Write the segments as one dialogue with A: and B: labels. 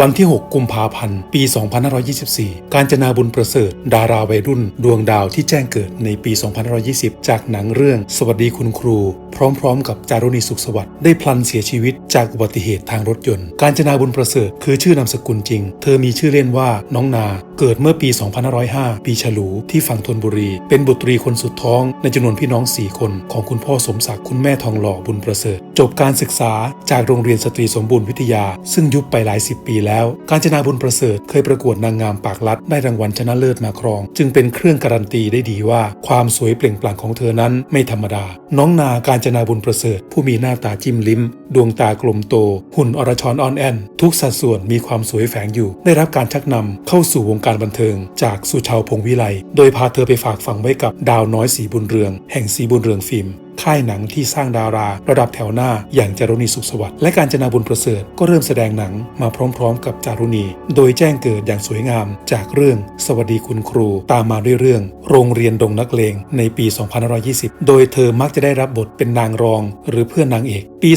A: วันที่ 6 กุมภาพันธ์ ปี 2524 การจนาบุญประเสริฐ ดาราวัยรุ่น ดวงดาวที่แจ้งเกิดในปี 2520 จากหนังเรื่อง สวัสดีคุณครู พร้อมๆ กับจารุณีสุขสวัสดิ์ได้พลันเสียชีวิตจากอุบัติเหตุทางรถยนต์ การจนาบุญประเสริฐ คือชื่อนามสกุลจริง เธอมีชื่อเล่นว่าน้องนาเกิดเมื่อปี 2505 ปีฉลู ที่ฝั่งธนบุรี เป็นบุตรีคนสุดท้องในจำนวนพี่น้อง 4 คนของคุณพ่อสมศักดิ์คุณแม่ทองหล่อบุญประเสริฐ จบการศึกษาจากโรงเรียนสตรีสมบูรณ์วิทยา ซึ่งยุบไปหลายสิบปีแล้ว การจนาบุญประเสริฐเคยประกวดนางงามปากลัดได้รางวัลชนะเลิศมาครอง จึงเป็นเครื่องการันตีได้ดีว่า ความสวยเปล่งปลั่งของเธอนั้นไม่ธรรมดา น้องนาการจนาบุญประเสริฐ ผู้มีหน้าตาจิ้มลิ้ม ดวงตากลมโต หุ่นอรชรอ่อนแอนทุกสัดส่วนมีความสวยแฝงอยู่ ได้รับการชักนำเข้าสู่วงการบันเทิง จากสุชาวพงษ์วิไล โดยพาเธอไปฝากฝังไว้กับดาวน้อยสีบุญเรือง แห่งสีบุญเรืองฟิล์ม ค่ายหนังที่สร้างดารา ระดับแถวหน้าอย่างจารุณีสุขสวัสดิ์และการจนาบุญประเสริฐก็เริ่มแสดงหนังมาพร้อมๆ กับจารุณี โดยแจ้งเกิดอย่างสวยงาม จากเรื่องสวัสดีคุณครู ตามมาด้วยเรื่อง โรงเรียนดงนักเลงในปี 2520 โดยเธอมักจะได้รับบทเป็นนางรอง หรือเพื่อนนางเอก ปี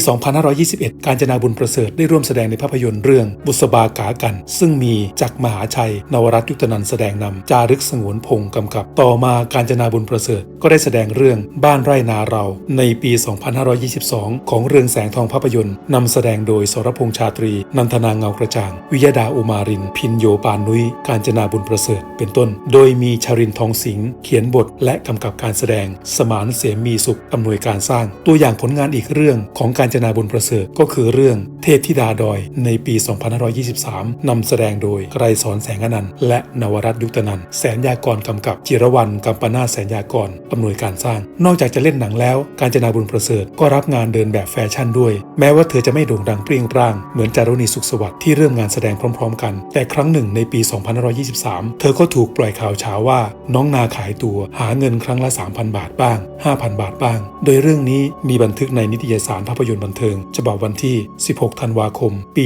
A: 2521 การจนาบุญประเสริฐได้ร่วมแสดงในภาพยนตร์เรื่องบุษบากากัน ซึ่งมีจักรมหาชัย นวรัตยุตนันแสดงนำจารึกสงวนพงศ์กำกับ ต่อมาการจนาบุญประเสริฐก็ได้แสดงเรื่องบ้านไร่นาเราในปี 2522 ของเรืองแสงทองภาพยนตร์นำแสดงโดยสรพงษ์ชาตรี นันทนาเงากระจ่าง วิยดาอุมาริน พินโยปานนุ้ยการจนาบุญประเสริฐ เป็นต้น โดยมีชารินทองสิงห์เขียนบทและกำกับการแสดง สมานเสมมีสุขอำนวยการสร้าง ตัวอย่างผลงานอีกเรื่องของการจนาบุญประเสริฐก็คือเรื่อง เทพธิดาดอยในปี 2523นำแสดงโดยไกรสอนแสงอนันต์และนวรัตน์ยุตนันแสนยากรกำกับจิรวรรณกัมปนาแสนยากรอำนวยการสร้าง นอกจากจะเล่นหนังแล้วการจนาบุญประเสริฐก็รับงานเดินแบบแฟชั่นด้วย แม้ว่าเธอจะไม่โด่งดังเปรี้ยงปร้าง เหมือนจารุณีสุขสวัสดิ์ที่เริ่มงานแสดงพร้อม ๆ กัน แต่ครั้งหนึ่งในปี 2523 เธอก็ถูกปล่อยข่าวเช้าว่า น้องนาขายตัวหาเงินครั้งละ 3,000 บาทบ้าง 5,000 บาทบ้าง โดยเรื่องนี้มีบันทึกในนิตยสารภาพยนตร์บันเทิงฉบับวันที่ 16 ธันวาคม ปี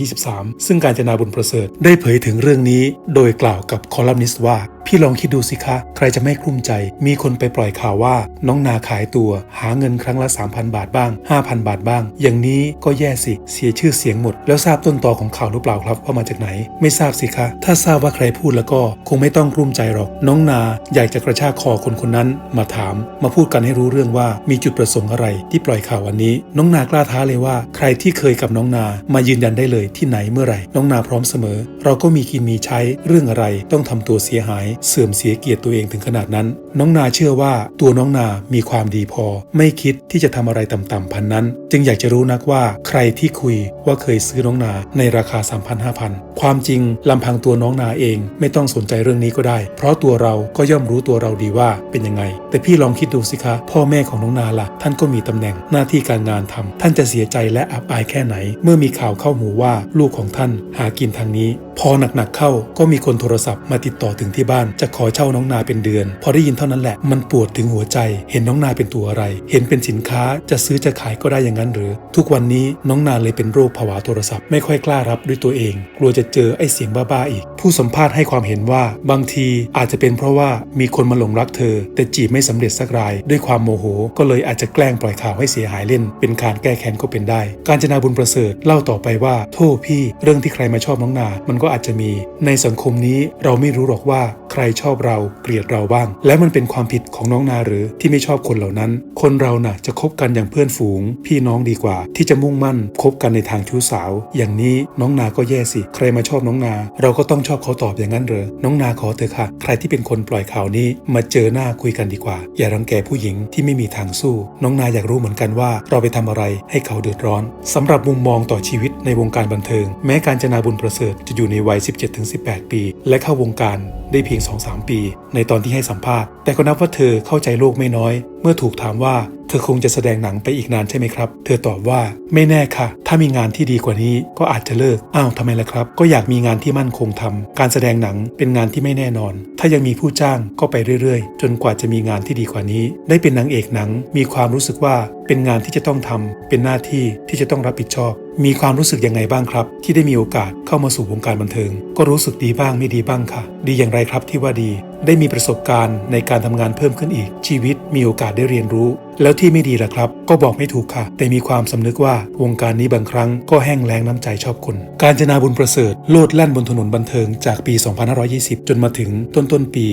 A: 2523 ซึ่งการจนาบุญประเสริฐได้เผยถึงเรื่องนี้ โดยกล่าวกับคอลัมนิสต์ว่าพี่ลองคิดดูสิคะ ใครจะไม่กลุ้มใจ มีคนไปปล่อยข่าวว่า น้องนาขายตัว หาเงินครั้งละ 3,000 บาทบ้าง 5,000 บาทบ้าง อย่างนี้ก็แย่สิ เสียชื่อเสียงหมด แล้วทราบต้นตอของข่าวหรือเปล่าครับว่ามาจากไหน ไม่ทราบสิคะ ถ้าทราบว่าใครพูดแล้วก็ คงไม่ต้องกลุ้มใจหรอก น้องนาอยากจะกระชากคอคนคนนั้น มาถาม มาพูดกันให้รู้เรื่องว่ามีจุดประสงค์อะไร ที่ปล่อยข่าววันนี้ น้องนากล้าท้าเลยว่า ใครที่เคยกับน้องนา มายืนยันได้เลยที่ไหนเมื่อไหร่ น้องนาพร้อมเสมอ เราก็มีกินมีใช้เรื่องอะไร ต้องทำตัวเสียหายเสื่อมเสียเกียรติตัวเองถึงขนาดนั้น น้องนาเชื่อว่าตัวน้องนามีความดีพอ ไม่คิดที่จะทำอะไรต่ำๆพันนั้น จึงอยากจะรู้นักว่าใครที่คุยว่าเคยซื้อน้องนาในราคา 3,000 5,000 ความจริงลำพังตัวน้องนาเองไม่ต้องสนใจเรื่องนี้ก็ได้ เพราะตัวเราก็ย่อมรู้ตัวเราดีว่าเป็นยังไง แต่พี่ลองคิดดูสิคะ พ่อแม่ของน้องนาล่ะ ท่านก็มีตำแหน่งหน้าที่การงานทำท่านจะเสียใจและอับอายแค่ไหน เมื่อมีข่าวเข้าหูว่าลูกของท่านหากินทางนี้ พอหนักๆเข้าก็มีคนโทรศัพท์มาติดต่อถึงที่บ้านานจะขอเช่าน้องนาเป็นเดือน พอได้ยินเท่านั้นแหละมันปวดถึงหัวใจ เห็นน้องนาเป็นตัวอะไร เห็นเป็นสินค้าจะซื้อจะขายก็ได้อย่างนั้นหรือ ทุกวันนี้น้องนาเลยเป็นโรคภาวะโทรศัพท์ ไม่ค่อยกล้ารับด้วยตัวเอง กลัวจะเจอไอ้เสียงบ้าๆอีก ผู้สัมภาษณ์ให้ความเห็นว่า บางทีอาจจะเป็นเพราะว่ามีคนมาหลงรักเธอ แต่จีบไม่สำเร็จสักราย ด้วยความโมโห ก็เลยอาจจะแกล้งปล่อยข่าวให้เสียหายเล่น เป็นการแก้แค้นก็เป็นได้ การจนาบุญประเสริฐเล่าต่อไปว่าโทษพี่ เรื่องที่ใครมาชอบน้องนา มันก็อาจจะมี ในสังคมนี้เราไม่รู้หรอกว่าใครชอบเราเกลียดเราบ้าง และมันเป็นความผิดของน้องนาหรือที่ไม่ชอบคนเหล่านั้น คนเราน่ะจะคบกันอย่างเพื่อนฝูง พี่น้องดีกว่า ที่จะมุ่งมั่นคบกันในทางชู้สาว อย่างนี้น้องนาก็แย่สิ ใครมาชอบน้องนา เราก็ต้องชอบเขาตอบอย่างนั้นเหรอน้องนาขอเถอะค่ะ ใครที่เป็นคนปล่อยข่าวนี้ มาเจอหน้าคุยกันดีกว่า อย่ารังแกผู้หญิงที่ไม่มีทางสู้ น้องนาอยากรู้เหมือนกันว่าเราไปทำอะไรให้เขาเดือดร้อนสำหรับมุมมองต่อชีวิตในวงการบันเทิง แม้การจนาบุญประเสริฐจะอยู่ในวัย 17-18 ปี และเข้าวงการได้เพียงง 2-3 ปี ในตอนที่ให้สัมภาษณ์ แต่ก็นับว่าเธอเข้าใจโลกไม่น้อย เมื่อถูกถามว่าเธอคงจะแสดงหนังไปอีกนานใช่ไหมครับ เธอตอบว่าไม่แน่ค่ะ ถ้ามีงานที่ดีกว่านี้ก็อาจจะเลิก อ้าวทำไมล่ะครับ ก็อยากมีงานที่มั่นคงทำการแสดงหนังเป็นงานที่ไม่แน่นอน ถ้ายังมีผู้จ้างก็ไปเรื่อยๆ จนกว่าจะมีงานที่ดีกว่านี้ ได้เป็นนางเอกหนัง มีความรู้สึกว่าเป็นงานที่จะต้องทำเป็นหน้าที่ที่จะต้องรับผิดชอบ มีความรู้สึกยังไงบ้างครับ ที่ได้มีโอกาสเข้ามาสู่วงการบันเทิง ก็รู้สึกดีบ้างไม่ดีบ้างค่ะ ดีอย่างไรครับที่ว่าดี ได้มีประสบการณ์ในการทำงานเพิ่มขึ้นอีก ชีวิตมีโอกาสได้เรียนรู้แล้วที่ไม่ดีล่ะครับ ก็บอกไม่ถูกค่ะ แต่มีความสำนึกว่าวงการนี้บางครั้งก็แห้งแล้งน้ำใจชอบคน การจนาบุญประเสริฐโลดแล่นบนถนนบันเทิงจากปี 2520 จนมาถึงต้นต้นปี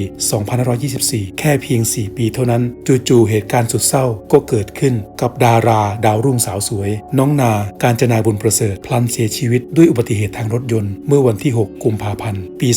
A: 2524 แค่เพียง 4 ปีเท่านั้น จู่ๆเหตุการณ์สุดเศร้าก็เกิดขึ้นกับดาราดาวรุ่งสาวสวย น้องนา การจนาบุญประเสริฐพลันเสียชีวิตด้วยอุบัติเหตุทางรถยนต์เมื่อวันที่ 6 กุมภาพันธ์ ปี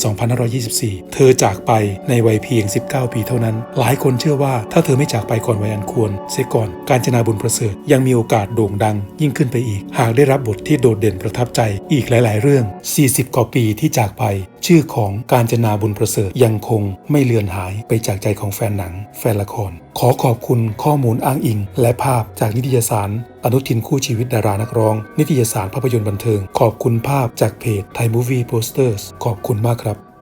A: 2524 เธอจากไปในวัยเพียง 19 ปีเท่านั้น หลายคนเชื่อว่าถ้าเธอไม่จากไปก่อนวัยอันควรเสียก่อน การจนาบุญประเสริฐยังมีโอกาสโด่งดัง ยิ่งขึ้นไปอีก หากได้รับบทที่โดดเด่นประทับใจอีกหลาย ๆ เรื่อง 40 กว่าปีที่จากไป ชื่อของการจนาบุญประเสริฐยังคงไม่เลือนหายไปจากใจของแฟนหนัง แฟนละคร ขอขอบคุณข้อมูลอ้างอิง และภาพจากนิตยสาร อนุทินคู่ชีวิตดารานักร้อง นิตยสารภาพยนตร์บันเทิง ขอบคุณภาพจากเพจ Thai Movie Posters ขอบคุณมากครับ